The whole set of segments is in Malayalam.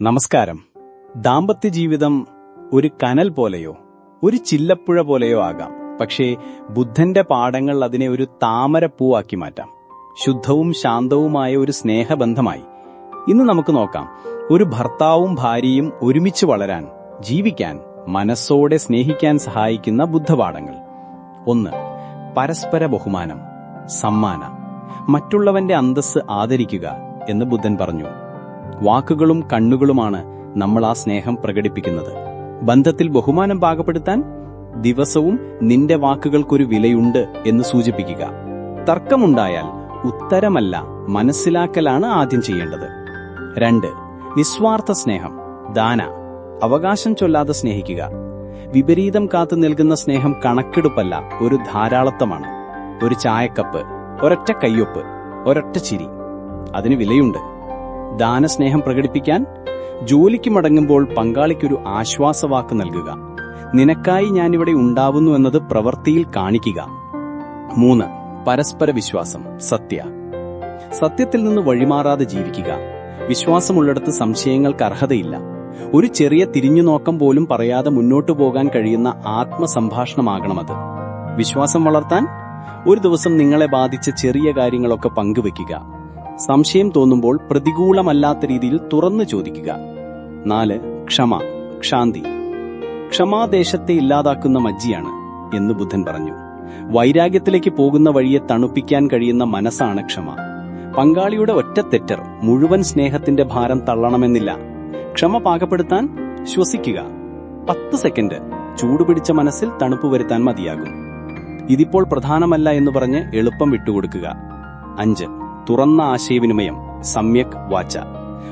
നമസ്കാരം. ദാമ്പത്യ ജീവിതം ഒരു കനൽ പോലെയോ ഒരു ചില്ലപ്പുഴ പോലെയോ ആകാം. പക്ഷേ ബുദ്ധന്റെ പാഠങ്ങൾ അതിനെ ഒരു താമരപ്പൂവാക്കി മാറ്റാം. ശുദ്ധവും ശാന്തവുമായ ഒരു സ്നേഹബന്ധമായി. ഇന്ന് നമുക്ക് നോക്കാം. ഒരു ഭർത്താവും ഭാര്യയും ഒരുമിച്ച് വളരാൻ ജീവിക്കാൻ മനസ്സോടെ സ്നേഹിക്കാൻ സഹായിക്കുന്ന ബുദ്ധപാഠങ്ങൾ. ഒന്ന് പരസ്പര ബഹുമാനം സമ്മാന. മറ്റുള്ളവന്റെ അന്തസ് ആദരിക്കുക എന്ന് ബുദ്ധൻ പറഞ്ഞു. വാക്കുകളും കണ്ണുകളുമാണ് നമ്മൾ ആ സ്നേഹം പ്രകടിപ്പിക്കുന്നത്. ബന്ധത്തിൽ ബഹുമാനം പാകപ്പെടുത്താൻ ദിവസവും നിന്റെ വാക്കുകൾക്കൊരു വിലയുണ്ട് എന്ന് സൂചിപ്പിക്കുക. തർക്കമുണ്ടായാൽ ഉത്തരമല്ല മനസ്സിലാക്കലാണ് ആദ്യം ചെയ്യേണ്ടത്. രണ്ട് നിസ്വാർത്ഥ സ്നേഹം ദാന അവകാശം ചൊല്ലാതെ സ്നേഹിക്കുക. വിപരീതം കാത്തു നൽകുന്ന സ്നേഹം കണക്കെടുപ്പല്ല ഒരു ധാരാളത്വമാണ്. ഒരു ചായക്കപ്പ് ഒരൊറ്റ കയ്യൊപ്പ് ഒരൊറ്റ ചിരി അതിന് വിലയുണ്ട്. ദാനസ്നേഹം പ്രകടിപ്പിക്കാൻ ജോലിക്ക് മടങ്ങുമ്പോൾ പങ്കാളിക്കൊരു ആശ്വാസവാക്ക് നൽകുക. നിനക്കായി ഞാനിവിടെ ഉണ്ടാവുന്നു എന്നത് പ്രവൃത്തിയിൽ കാണിക്കുക. മൂന്ന് പരസ്പര വിശ്വാസം സത്യ. സത്യത്തിൽ നിന്ന് വഴിമാറാതെ ജീവിക്കുക. വിശ്വാസമുള്ളിടത്ത് സംശയങ്ങൾക്ക് അർഹതയില്ല. ഒരു ചെറിയ തിരിഞ്ഞുനോക്കം പോലും പറയാതെ മുന്നോട്ടു പോകാൻ കഴിയുന്ന ആത്മസംഭാഷണമാകണം അത് വിശ്വാസം വളർത്താൻ ഒരു ദിവസം നിങ്ങളെ ബാധിച്ച ചെറിയ കാര്യങ്ങളൊക്കെ പങ്കുവെക്കുക സംശയം തോന്നുമ്പോൾ പ്രതികൂലമല്ലാത്ത രീതിയിൽ തുറന്നു ചോദിക്കുക. നാല് ക്ഷമ ക്ഷാന്തി. ക്ഷമാദേശത്തെ ഇല്ലാതാക്കുന്ന മജ്ജിയാണ് എന്ന് ബുദ്ധൻ പറഞ്ഞു. വൈരാഗ്യത്തിലേക്ക് പോകുന്ന വഴിയെ തണുപ്പിക്കാൻ കഴിയുന്ന മനസ്സാണ് ക്ഷമ. പങ്കാളിയുടെ ഒറ്റ തെറ്റർ മുഴുവൻ സ്നേഹത്തിന്റെ ഭാരം തള്ളണമെന്നില്ല. ക്ഷമ പാകപ്പെടുത്താൻ ശ്വസിക്കുക. പത്ത് സെക്കൻഡ് ചൂടുപിടിച്ച മനസ്സിൽ തണുപ്പ് വരുത്താൻ മതിയാകും. ഇതിപ്പോൾ പ്രധാനമല്ല എന്ന് പറഞ്ഞ് എളുപ്പം വിട്ടുകൊടുക്കുക. അഞ്ച് തുറന്ന ആശയവിനിമയം സമ്യക് വാച്ച.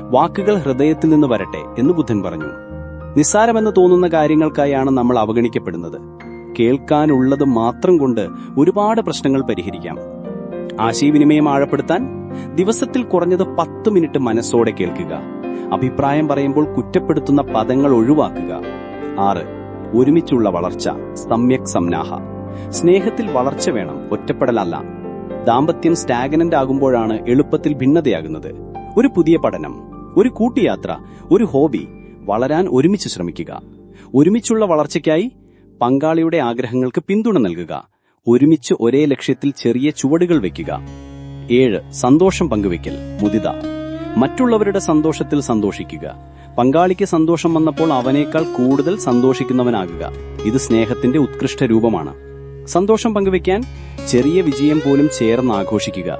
വാക്കുകൾ ഹൃദയത്തിൽ നിന്ന് വരട്ടെ എന്ന് ബുദ്ധൻ പറഞ്ഞു. നിസ്സാരമെന്ന് തോന്നുന്ന കാര്യങ്ങൾക്കായാണ് നമ്മൾ അവഗണിക്കപ്പെടുന്നത്. കേൾക്കാനുള്ളത് മാത്രം കൊണ്ട് ഒരുപാട് പ്രശ്നങ്ങൾ പരിഹരിക്കാം. ആശയവിനിമയം ആഴപ്പെടുത്താൻ ദിവസത്തിൽ കുറഞ്ഞത് പത്ത് മിനിറ്റ് മനസ്സോടെ കേൾക്കുക. അഭിപ്രായം പറയുമ്പോൾ കുറ്റപ്പെടുത്തുന്ന പദങ്ങൾ ഒഴിവാക്കുക. ആറ്. ഒരുമിച്ചുള്ള വളർച്ച സമ്യക് സംനാഹ. സ്നേഹത്തിൽ വളർച്ച വേണം ഒറ്റപ്പെടലല്ല. ദാമ്പത്യം സ്റ്റാഗനന്റ് ആകുമ്പോഴാണ് എളുപ്പത്തിൽ ഭിന്നതയാകുന്നത്. ഒരു പുതിയ പഠനം ഒരു കൂട്ടിയാത്ര ഒരു ഹോബി വളരാൻ ഒരുമിച്ച് ശ്രമിക്കുക. ഒരുമിച്ചുള്ള വളർച്ചയ്ക്കായി പങ്കാളിയുടെ ആഗ്രഹങ്ങൾക്ക് പിന്തുണ നൽകുക. ഒരുമിച്ച് ഒരേ ലക്ഷ്യത്തിൽ ചെറിയ ചുവടുകൾ വയ്ക്കുക. ഏഴ് സന്തോഷം പങ്കുവെക്കൽ മുതിത. മറ്റുള്ളവരുടെ സന്തോഷത്തിൽ സന്തോഷിക്കുക. പങ്കാളിക്ക് സന്തോഷം വന്നപ്പോൾ അവനേക്കാൾ കൂടുതൽ സന്തോഷിക്കുന്നവനാകുക. ഇത് സ്നേഹത്തിന്റെ ഉത്കൃഷ്ട രൂപമാണ്. സന്തോഷം പങ്കുവയ്ക്കാൻ ചെറിയ വിജയം പോലും ചേർന്ന് ആഘോഷിക്കുക.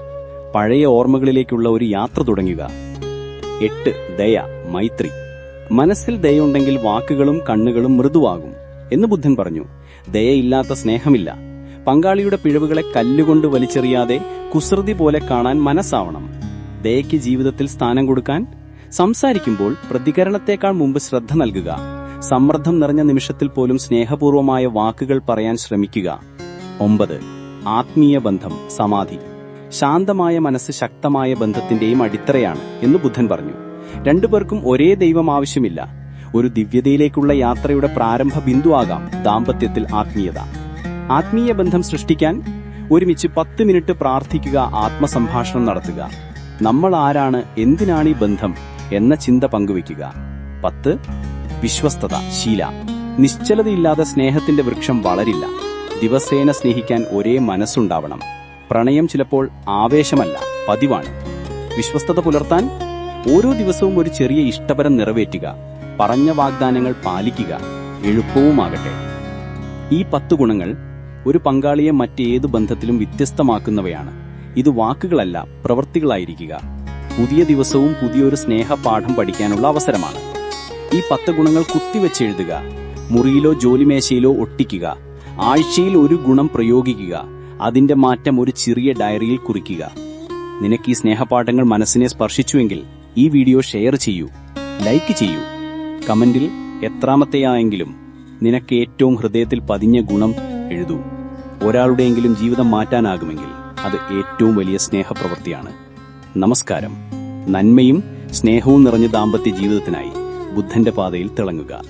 പഴയ ഓർമ്മകളിലേക്കുള്ള ഒരു യാത്ര തുടങ്ങുക. എട്ട് ദയ മൈത്രി. മനസ്സിൽ ദയുണ്ടെങ്കിൽ വാക്കുകളും കണ്ണുകളും മൃദുവാകും എന്ന് ബുദ്ധൻ പറഞ്ഞു. ദയയില്ലാത്ത സ്നേഹമില്ല. പങ്കാളിയുടെ പിഴവുകളെ കല്ലുകൊണ്ട് വലിച്ചെറിയാതെ കുസൃതി പോലെ കാണാൻ മനസ്സാവണം. ദയയ്ക്ക് ജീവിതത്തിൽ സ്ഥാനം കൊടുക്കാൻ സംസാരിക്കുമ്പോൾ പ്രതികരണത്തെക്കാൾ മുമ്പ് ശ്രദ്ധ നൽകുക. സമ്മർദ്ദം നിറഞ്ഞ നിമിഷത്തിൽ പോലും സ്നേഹപൂർവമായ വാക്കുകൾ പറയാൻ ശ്രമിക്കുക. ഒമ്പത്. ആത്മീയ ബന്ധം സമാധി. ശാന്തമായ മനസ്സ് ശക്തമായ ബന്ധത്തിന്റെയും അടിത്തറയാണ് എന്ന് ബുദ്ധൻ പറഞ്ഞു. രണ്ടുപേർക്കും ഒരേ ദൈവം ആവശ്യമില്ല. ഒരു ദിവ്യതയിലേക്കുള്ള യാത്രയുടെ പ്രാരംഭ ബിന്ദുവാകാം ദാമ്പത്യത്തിൽ ആത്മീയത. ആത്മീയ ബന്ധം സൃഷ്ടിക്കാൻ ഒരുമിച്ച് പത്ത് മിനിറ്റ് പ്രാർത്ഥിക്കുക ആത്മസംഭാഷണം നടത്തുക. നമ്മൾ ആരാണ് എന്തിനാണ് ഈ ബന്ധം എന്ന ചിന്ത പങ്കുവയ്ക്കുക. പത്ത്. വിശ്വസ്തത ശീല. നിശ്ചലതയില്ലാതെ സ്നേഹത്തിന്റെ വൃക്ഷം വളരില്ല. ദിവസേന സ്നേഹിക്കാൻ ഒരേ മനസ്സുണ്ടാവണം. പ്രണയം ചിലപ്പോൾ ആവേശമല്ല പതിവാണ്. വിശ്വസ്തത പുലർത്താൻ ഓരോ ദിവസവും ഒരു ചെറിയ ഇഷ്ടപരം നിറവേറ്റുക പറഞ്ഞ വാഗ്ദാനങ്ങൾ പാലിക്കുക എളുപ്പവുമാകട്ടെ. ഈ പത്ത് ഗുണങ്ങൾ ഒരു പങ്കാളിയെ മറ്റേത് ബന്ധത്തിലും വ്യത്യസ്തമാക്കുന്നവയാണ്. ഇത് വാക്കുകളല്ല പ്രവൃത്തികളായിരിക്കുക. പുതിയ ദിവസവും പുതിയൊരു സ്നേഹപാഠം പഠിക്കാനുള്ള അവസരമാണ്. ഈ പത്ത് ഗുണങ്ങൾ കുത്തിവെച്ചെഴുതുക മുറിയിലോ ജോലിമേശയിലോ ഒട്ടിക്കുക ആഴ്ചയിൽ ഒരു ഗുണം പ്രയോഗിക്കുക. അതിന്റെ മാറ്റം ഒരു ചെറിയ ഡയറിയിൽ കുറിക്കുക. നിനക്ക് ഈ സ്നേഹപാഠങ്ങൾ മനസ്സിനെ സ്പർശിച്ചുവെങ്കിൽ ഈ വീഡിയോ ഷെയർ ചെയ്യൂ. ലൈക്ക് ചെയ്യൂ. കമന്റിൽ എത്രാമത്തെയായെങ്കിലും നിനക്ക് ഏറ്റവും ഹൃദയത്തിൽ പതിഞ്ഞ ഗുണം എഴുതൂ. ഒരാളുടെയെങ്കിലും ജീവിതം മാറ്റാനാകുമെങ്കിൽ അത് ഏറ്റവും വലിയ സ്നേഹപ്രവൃത്തിയാണ്. നമസ്കാരം. നന്മയും സ്നേഹവും നിറഞ്ഞ ദാമ്പത്യ ജീവിതത്തിനായി ബുദ്ധന്റെ പാതയിൽ തിളങ്ങുക.